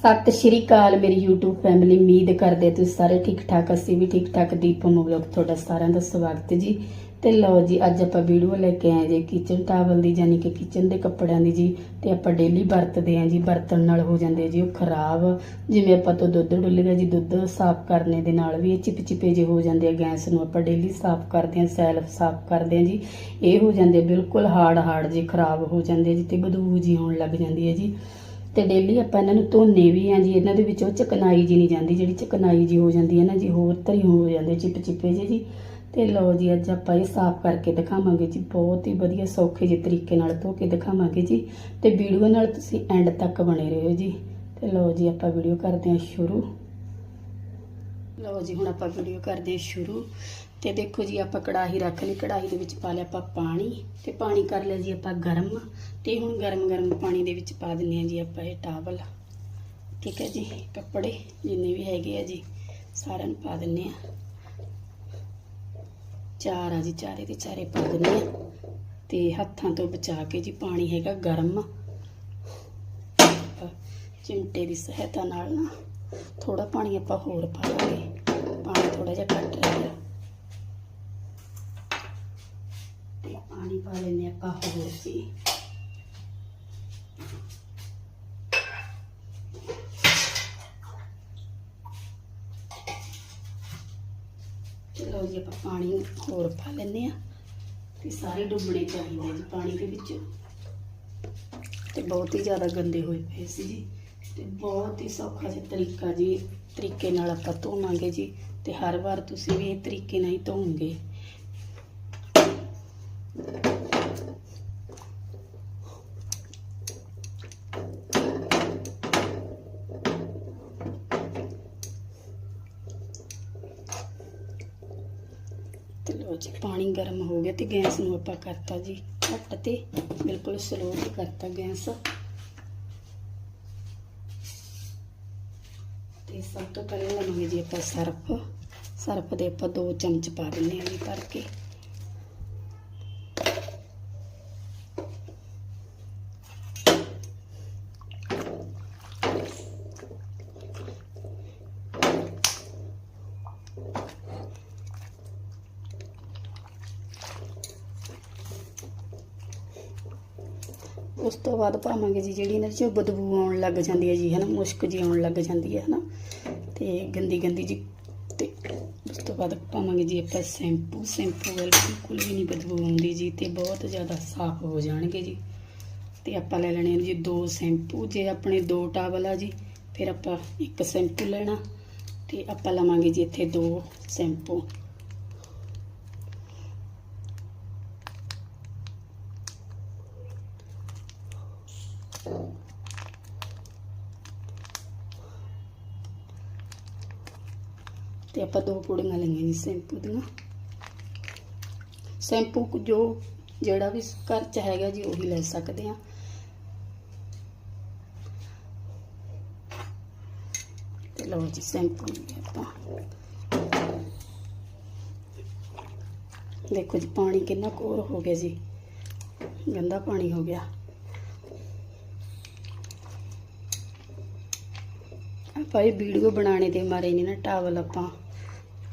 ਸਤਿ ਸ਼੍ਰੀ ਅਕਾਲ ਮੇਰੀ YouTube family ਉਮੀਦ ਕਰਦੇ ਤੁਸੀਂ ਸਾਰੇ ਠੀਕ ਠਾਕ ਅਸੀਂ ਵੀ ਠੀਕ ਠਾਕ ਦੀਪਮ ਵਲੌਗ ਤੁਹਾਡਾ ਸਾਰਿਆਂ ਦਾ ਸਵਾਗਤ ਜੀ। ਤੇ ਲਓ ਜੀ, ਅੱਜ ਆਪਾਂ ਵੀਡੀਓ ਲੈ ਕੇ ਆਏ ਜੀ ਕਿਚਨ ਟਾਵਲ ਦੀ, ਯਾਨੀ ਕਿ ਕਿਚਨ ਦੇ ਕੱਪੜਿਆਂ ਦੀ ਜੀ। ਤੇ ਆਪਾਂ ਡੇਲੀ ਵਰਤਦੇ ਆਂ ਜੀ, ਵਰਤਣ ਨਾਲ ਹੋ ਜਾਂਦੇ ਜੀ, ਉਹ ਖਰਾਬ। ਜਿਵੇਂ ਆਪਾਂ ਤੋਂ ਦੁੱਧ ਡੁੱਲ ਗਿਆ ਜੀ, ਦੁੱਧ ਸਾਫ਼ ਕਰਨੇ ਦੇ ਨਾਲ ਵੀ ਇਹ ਚਿਪਚਿਪੇ ਜੇ ਹੋ ਜਾਂਦੇ ਆ, ਗੈਸ ਨੂੰ ਆਪਾਂ ਡੇਲੀ ਸਾਫ਼ ਕਰਦੇ ਆਂ ਸੈਲਫ ਸਾਫ਼ ਕਰਦੇ ਆਂ ਜੀ। ਇਹ ਹੋ ਜਾਂਦੇ ਬਿਲਕੁਲ ਹਾਰਡ ਹਾਰਡ ਜੀ ਖਰਾਬ ਹੋ ਜਾਂਦੇ ਜੀ, ਤੇ ਬਦਬੂ ਜੀ ਆਉਣ ਲੱਗ ਜਾਂਦੀ ਹੈ ਜੀ। ਤੇ ਡੇਲੀ ਆਪਾਂ ਇਹਨਾਂ ਨੂੰ ਧੋਨੇ ਵੀ ਆ ਜੀ, ਇਹਨਾਂ ਦੇ ਵਿੱਚੋਂ ਚਕਨਾਈ ਜੀ ਨਹੀਂ ਜਾਂਦੀ, ਜਿਹੜੀ ਚਕਨਾਈ ਜੀ ਹੋ ਜਾਂਦੀ ਹੈ ਨਾ ਜੀ, ਹੋਰ ਤਰੀ ਹੋ ਜਾਂਦੇ ਚਿਪ ਚਿਪੇ ਜਿਹੇ ਜੀ। ਤੇ ਲਓ ਜੀ, ਅੱਜ ਆਪਾਂ ਇਹ ਸਾਫ਼ ਕਰਕੇ ਦਿਖਾਵਾਂਗੇ ਜੀ, ਬਹੁਤ ਹੀ ਵਧੀਆ ਸੌਖੇ ਜਿਹੇ ਤਰੀਕੇ ਨਾਲ ਧੋ ਕੇ ਦਿਖਾਵਾਂਗੇ ਜੀ। ਤੇ ਵੀਡੀਓ ਨਾਲ ਤੁਸੀਂ ਐਂਡ ਤੱਕ ਬਣੇ ਰਹੋ ਜੀ। ਤੇ ਲਓ ਜੀ, ਆਪਾਂ ਵੀਡੀਓ ਕਰਦੇ ਹਾਂ ਸ਼ੁਰੂ। ਲਓ ਜੀ, ਹੁਣ ਆਪਾਂ ਵੀਡੀਓ ਕਰਦੇ ਹਾਂ ਸ਼ੁਰੂ। ਤੇ ਦੇਖੋ ਜੀ, ਆਪਾਂ ਕੜਾਹੀ ਰੱਖ ਲਈ। ਕੜਾਹੀ ਦੇ ਵਿੱਚ ਪਾ ਲਿਆ ਆਪਾਂ ਪਾਣੀ। ਤੇ ਪਾਣੀ ਕਰ ਲਿਆ ਜੀ ਆਪਾਂ ਗਰਮ। ਤੇ ਹੁਣ ਗਰਮ ਗਰਮ ਪਾਣੀ ਦੇ ਵਿੱਚ ਪਾ ਦਿੰਨੇ ਆ ਜੀ ਆਪਾਂ ਇਹ ਟਾਵਲ ਠੀਕ ਹੈ ਜੀ, ਕੱਪੜੇ ਜਿੰਨੇ ਵੀ ਹੈਗੇ ਆ ਜੀ, ਸਾਰਿਆਂ ਨੂੰ ਪਾ ਦਿੰਨੇ ਆ ਚਾਰ ਆ ਜੀ, ਚਾਰੇ ਦੇ ਚਾਰੇ ਪਾ ਦਿੰਨੇ ਆ ਤੇ ਹੱਥਾਂ ਤੋਂ ਬਚਾ ਕੇ ਜੀ ਪਾਣੀ ਹੈਗਾ ਗਰਮ। ਆਪਾਂ ਚਿਮਟੇ ਦੀ ਸਹਾਇਤਾ ਨਾਲ ਨਾ। ਥੋੜਾ ਪਾਣੀ ਆਪਾਂ ਹੋਰ ਪਾ ਲਾਂਗੇ ਪਾਣੀ ਥੋੜਾ ਜਿਹਾ ਘੱਟ ਰਹਿ ਤੇ ਪਾਣੀ ਪਾ ਲੈਨੇ ਆਪਾਂ ਹੋਰ ਜੀ ਚਲੋ ਜੀ ਆਪਾਂ ਪਾਣੀ ਹੋਰ ਪਾ ਲੈਨੇ ਆ ਤੇ ਸਾਰੇ ਡੁੱਬਣੇ ਚਾਹੀਦੇ ਜੀ ਪਾਣੀ ਦੇ ਵਿੱਚ ਤੇ ਬਹੁਤ ਹੀ ਜ਼ਿਆਦਾ ਗੰਦੇ ਹੋਏ ਪਏ ਸੀ ਜੀ ਤੇ ਬਹੁਤ ਹੀ ਸੌਖਾ ਜਿਹਾ ਤਰੀਕਾ ਜੀ, ਤਰੀਕੇ ਨਾਲ ਆਪਾਂ ਧੋਵਾਂਗੇ ਜੀ ਤੇ ਹਰ ਵਾਰ ਤੁਸੀਂ ਵੀ ਇਹ ਤਰੀਕੇ ਨਾਲ ਹੀ ਧੋਵੋਗੇ। ਤੇ ਲੋ ਜੀ, ਪਾਣੀ ਗਰਮ ਹੋ ਗਿਆ ਤੇ ਗੈਸ ਨੂੰ ਆਪਾਂ ਕਰਤਾ ਜੀ ਘੱਟ ਤੇ, ਬਿਲਕੁਲ ਸਲੋ ਤੇ ਕਰਤਾ ਗੈਸ। ਤੇ ਸਭ ਤੋਂ ਪਹਿਲਾਂ ਲਵਾਂਗੇ ਜੀ ਆਪਾਂ ਸਰਫ। ਸਰਫ ਦੇ ਆਪਾਂ 2 ਚਮਚ ਪਾ ਦਿੰਨੇ ਆ ਜੀ ਭਰ ਕੇ। ਉਸ ਤੋਂ ਬਾਅਦ ਪਾਵਾਂਗੇ ਜੀ ਜਿਹੜੀ ਇਹਨਾਂ 'ਚੋਂ ਬਦਬੂ ਆਉਣ ਲੱਗ ਜਾਂਦੀ ਹੈ ਜੀ, ਹਨਾ, ਮੁਸ਼ਕ ਜੀ ਆਉਣ ਲੱਗ ਜਾਂਦੀ ਹੈ, ਹਨਾ। ਤੇ ਗੰਦੀ ਗੰਦੀ ਜੀ, ਤੇ ਉਸ ਤੋਂ ਬਾਅਦ ਪਾਵਾਂਗੇ ਜੀ ਆਪਾਂ ਸ਼ੈਂਪੂ। ਸ਼ੈਂਪੂ ਵੱਲ ਬਿਲਕੁਲ ਵੀ ਨਹੀਂ ਬਦਬੂ ਆਉਂਦੀ ਜੀ, ਤੇ ਬਹੁਤ ਜ਼ਿਆਦਾ ਸਾਫ਼ ਹੋ ਜਾਣਗੇ ਜੀ। ਤੇ ਆਪਾਂ ਲੈ ਲੈਣੇ ਆ ਜੀ ਦੋ ਸ਼ੈਂਪੂ, ਜੇ ਆਪਣੇ ਦੋ ਟਾਵਲ ਆ ਜੀ, ਫਿਰ ਆਪਾਂ ਇੱਕ ਸ਼ੈਂਪੂ ਲੈਣਾ। ਤੇ ਆਪਾਂ ਲਵਾਂਗੇ ਜੀ ਇੱਥੇ ਦੋ ਸ਼ੈਂਪੂ। ਤੇ ਆਪਾਂ ਦੋ ਪੁੜੀਆਂ ਲਈਆਂ ਜੀ ਸ਼ੈਂਪੂ ਦੀਆਂ। ਸ਼ੈਂਪੂ ਜੋ ਜਿਹੜਾ ਵੀ ਘਰ ਚ ਹੈਗਾ ਜੀ ਉਹੀ ਲੈ ਸਕਦੇ ਆ ਤੇ ਲਓ ਜੀ ਸ਼ੈਂਪੂ ਆਪਾਂ। ਦੇਖੋ ਜੀ ਪਾਣੀ ਕਿੰਨਾ ਕੋਰ ਹੋ ਗਿਆ ਜੀ। ਗੰਦਾ ਪਾਣੀ ਹੋ ਗਿਆ। ਆਪਾਂ ਇਹ ਵੀਡੀਓ ਬਣਾਉਣੇ ਦੇ ਮਾਰੇ ਨਹੀਂ ਨਾ ਟਾਵਲ ਆਪਾਂ।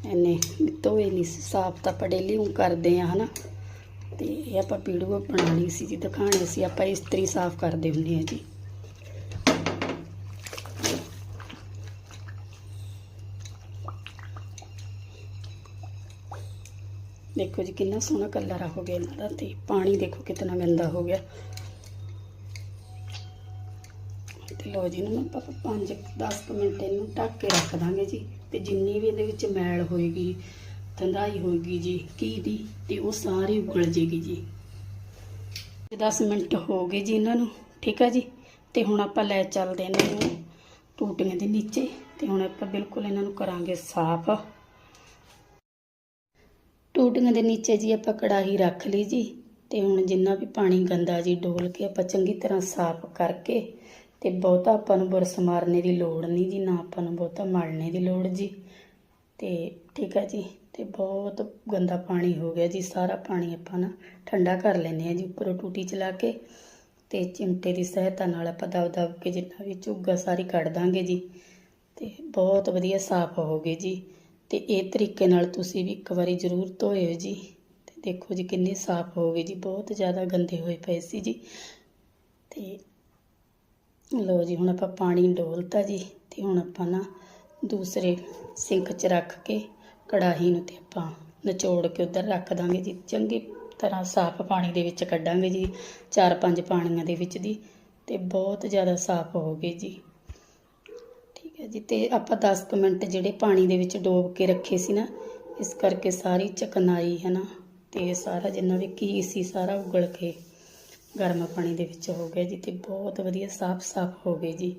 ਐਨੇ ਧੋਏ ਨਹੀਂ ਸੀ, ਸਾਫ਼ ਤਾਂ ਆਪਾਂ ਡੇਲੀ ਉਹ ਕਰਦੇ ਆ ਹਨਾ। ਤੇ ਇਹ ਆਪਾਂ ਵੀਡੀਓ ਬਣਾਉਣੀ ਸੀ ਜੀ ਦਿਖਾਣੀ ਸੀ, ਆਪਾਂ ਇਸਤਰੀ ਸਾਫ਼ ਕਰਦੇ ਹੁੰਦੇ ਆ ਜੀ। ਦੇਖੋ ਜੀ, ਕਿੰਨਾ ਸੋਹਣਾ ਕਲਰ ਆ ਹੋ ਗਿਆ ਇਹਨਾਂ ਦਾ ਤੇ ਪਾਣੀ ਦੇਖੋ ਕਿੰਨਾ ਗੰਦਾ ਹੋ ਗਿਆ। ਤੇ ਲੋ ਜੀ, ਇਹਨੂੰ ਆਪਾਂ 5-10 ਮਿੰਟ ਇਹਨੂੰ ਢੱਕ ਕੇ ਰੱਖ ਦਾਂਗੇ ਜੀ, ਤੇ ਜਿੰਨੀ ਵੀ ਇਹਦੇ ਵਿੱਚ ਮੈਲ ਹੋਏਗੀ ਧੰਦਾਈ ਹੋਏਗੀ ਜੀ ਕੀ ਦੀ, ਤੇ ਉਹ ਸਾਰੀ ਉਗਲ ਜੇਗੀ ਜੀ। 10 ਮਿੰਟ ਹੋ ਗਏ ਜੀ ਇਹਨਾਂ ਨੂੰ, ਠੀਕ ਹੈ ਜੀ? ਤੇ ਹੁਣ ਆਪਾਂ ਲੈ ਚੱਲਦੇ ਇਹਨਾਂ ਨੂੰ ਟੂਟੀਆਂ ਦੇ ਨੀਚੇ, ਤੇ ਹੁਣ ਆਪਾਂ ਬਿਲਕੁਲ ਇਹਨਾਂ ਨੂੰ ਕਰਾਂਗੇ ਸਾਫ਼। ਟੂਟੀਆਂ ਦੇ ਨੀਚੇ ਜੀ ਆਪਾਂ ਕੜਾਹੀ ਰੱਖ ਲਈ ਜੀ, ਤੇ ਹੁਣ ਜਿੰਨਾ ਵੀ ਪਾਣੀ ਗੰਦਾ ਜੀ ਡੋਲ ਕੇ ਆਪਾਂ ਚੰਗੀ ਤਰ੍ਹਾਂ ਸਾਫ਼ ਕਰਕੇ ਤੇ ਬਹੁਤਾ ਆਪਾਂ ਨੂੰ ਬੁਰਸ ਮਾਰਨੇ ਦੀ ਲੋੜ ਨਹੀਂ ਜੀ, ਨਾ ਆਪਾਂ ਨੂੰ ਬਹੁਤਾ ਮਲਣੇ ਦੀ ਲੋੜ ਜੀ। ਤੇ ਠੀਕ ਹੈ ਜੀ, ਤੇ ਬਹੁਤ ਗੰਦਾ ਪਾਣੀ ਹੋ ਗਿਆ ਜੀ, ਸਾਰਾ ਪਾਣੀ ਆਪਾਂ ਨਾ ਠੰਡਾ ਕਰ ਲੈਨੇ ਆ ਜੀ, ਉੱਪਰੋਂ ਟੂਟੀ ਚਲਾ ਕੇ ਤੇ ਚਿਮਟੇ ਦੀ ਸਹਾਇਤਾ ਨਾਲ ਆਪਾਂ ਦਬ ਦਬ ਕੇ ਜਿੰਨਾ ਵੀ ਝੁੱਗਾ ਸਾਰੀ ਕੱਢ ਦਾਂਗੇ ਜੀ। ਤੇ ਬਹੁਤ ਵਧੀਆ ਸਾਫ਼ ਹੋ ਗਏ ਜੀ। ਤੇ ਇਹ ਤਰੀਕੇ ਨਾਲ ਤੁਸੀਂ ਵੀ ਇੱਕ ਵਾਰੀ ਜ਼ਰੂਰ ਧੋਇਓ ਜੀ। ਤੇ ਦੇਖੋ ਜੀ ਕਿੰਨੇ ਸਾਫ਼ ਹੋ ਗਏ ਜੀ, ਬਹੁਤ ਜ਼ਿਆਦਾ ਗੰਦੇ ਹੋਏ ਪਏ ਸੀ ਜੀ। ਤੇ ਲੋ ਜੀ, ਹੁਣ ਆਪਾਂ ਪਾਣੀ ਡੋਲਤਾ ਜੀ ਤੇ ਹੁਣ ਆਪਾਂ ਨਾ ਦੂਸਰੇ ਸਿੰਕ 'ਚ ਰੱਖ ਕੇ ਕੜਾਹੀ ਨੂੰ ਤੇ ਆਪਾਂ ਨਿਚੋੜ ਕੇ ਉਧਰ ਰੱਖ ਦਾਂਗੇ ਜੀ। ਚੰਗੀ ਤਰ੍ਹਾਂ ਸਾਫ਼ ਪਾਣੀ ਦੇ ਵਿੱਚ ਕੱਢਾਂਗੇ ਜੀ, ਚਾਰ ਪੰਜ ਪਾਣੀਆਂ ਦੇ ਵਿੱਚ ਦੀ ਤੇ ਬਹੁਤ ਜ਼ਿਆਦਾ ਸਾਫ਼ ਹੋ ਗਏ ਜੀ। ਠੀਕ ਹੈ ਜੀ, ਤੇ ਆਪਾਂ 10 ਕੁ ਮਿੰਟ ਜਿਹੜੇ ਪਾਣੀ ਦੇ ਵਿੱਚ ਡੋਬ ਕੇ ਰੱਖੇ ਸੀ ਨਾ, ਇਸ ਕਰਕੇ ਸਾਰੀ ਚਕਨਾਈ ਹੈ ਨਾ, ਤੇ ਸਾਰਾ ਜਿੰਨਾ ਵੀ ਕੀ ਸੀ, ਸਾਰਾ ਉਗਲ ਕੇ ਗਰਮ ਪਾਣੀ ਦੇ ਵਿੱਚ ਹੋ ਗਿਆ ਜੀ ਤੇ ਬਹੁਤ ਵਧੀਆ ਸਾਫ਼ ਸਾਫ਼ ਹੋ ਗਏ ਜੀ।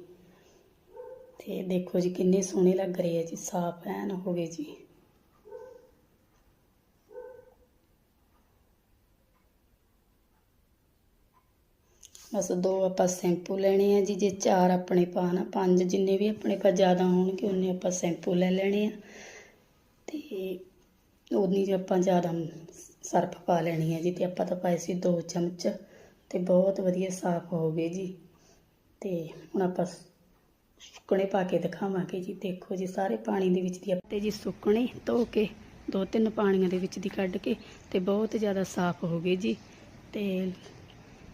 ਤੇ ਦੇਖੋ ਜੀ ਕਿੰਨੇ ਸੋਹਣੇ ਲੱਗ ਰਹੇ ਆ ਜੀ, ਸਾਫ਼ ਐਨ ਹੋ ਗਏ ਜੀ। ਬਸ ਦੋ ਆਪਾਂ ਸ਼ੈਂਪੂ ਲੈਣੇ ਆ ਜੀ, ਜੇ ਚਾਰ ਆਪਣੇ ਪਾ ਨਾ, ਪੰਜ ਜਿੰਨੇ ਵੀ ਆਪਣੇ ਪਾ ਜ਼ਿਆਦਾ ਹੋਣਗੇ ਉਨੇ ਆਪਾਂ ਸ਼ੈਂਪੂ ਲੈ ਲੈਣੇ ਆ। ਤੇ ਉਨੀ ਜੇ ਆਪਾਂ ਜ਼ਿਆਦਾ ਸਰਫ ਪਾ ਲੈਣੀ ਹੈ ਜੀ, ਤੇ ਆਪਾਂ ਤਾਂ ਪਾਏ ਸੀ ਦੋ ਚਮਚ। ਤੇ ਬਹੁਤ ਵਧੀਆ ਸਾਫ਼ ਹੋ ਗਏ ਜੀ। ਤੇ ਹੁਣ ਆਪਾਂ ਸੁੱਕਣੇ ਪਾ ਕੇ ਦਿਖਾਵਾਂਗੇ ਜੀ। ਦੇਖੋ ਜੀ, ਸਾਰੇ ਪਾਣੀ ਦੇ ਵਿੱਚ ਦੀ ਤੇ ਜੀ ਸੁੱਕਣੇ ਧੋ ਕੇ ਦੋ ਤਿੰਨ ਪਾਣੀਆਂ ਦੇ ਵਿੱਚ ਦੀ ਕੱਢ ਕੇ ਤੇ ਬਹੁਤ ਜ਼ਿਆਦਾ ਸਾਫ਼ ਹੋ ਗਏ ਜੀ। ਤੇ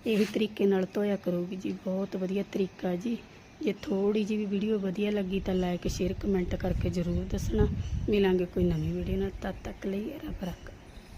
ਇਹੀ ਤਰੀਕੇ ਨਾਲ ਧੋਇਆ ਕਰੋਗੇ ਜੀ। ਬਹੁਤ ਵਧੀਆ ਤਰੀਕਾ ਜੀ। ਜੇ ਥੋੜੀ ਜਿਹੀ ਵੀ ਵੀਡੀਓ ਵਧੀਆ ਲੱਗੀ ਤਾਂ ਲਾਈਕ, ਸ਼ੇਅਰ, ਕਮੈਂਟ ਕਰਕੇ ਜ਼ਰੂਰ ਦੱਸਣਾ। ਮਿਲਾਂਗੇ ਕੋਈ ਨਵੀਂ ਵੀਡੀਓ ਨਾਲ। ਤਦ ਤੱਕ ਲਈ ਰੱਬ ਰੱਖ।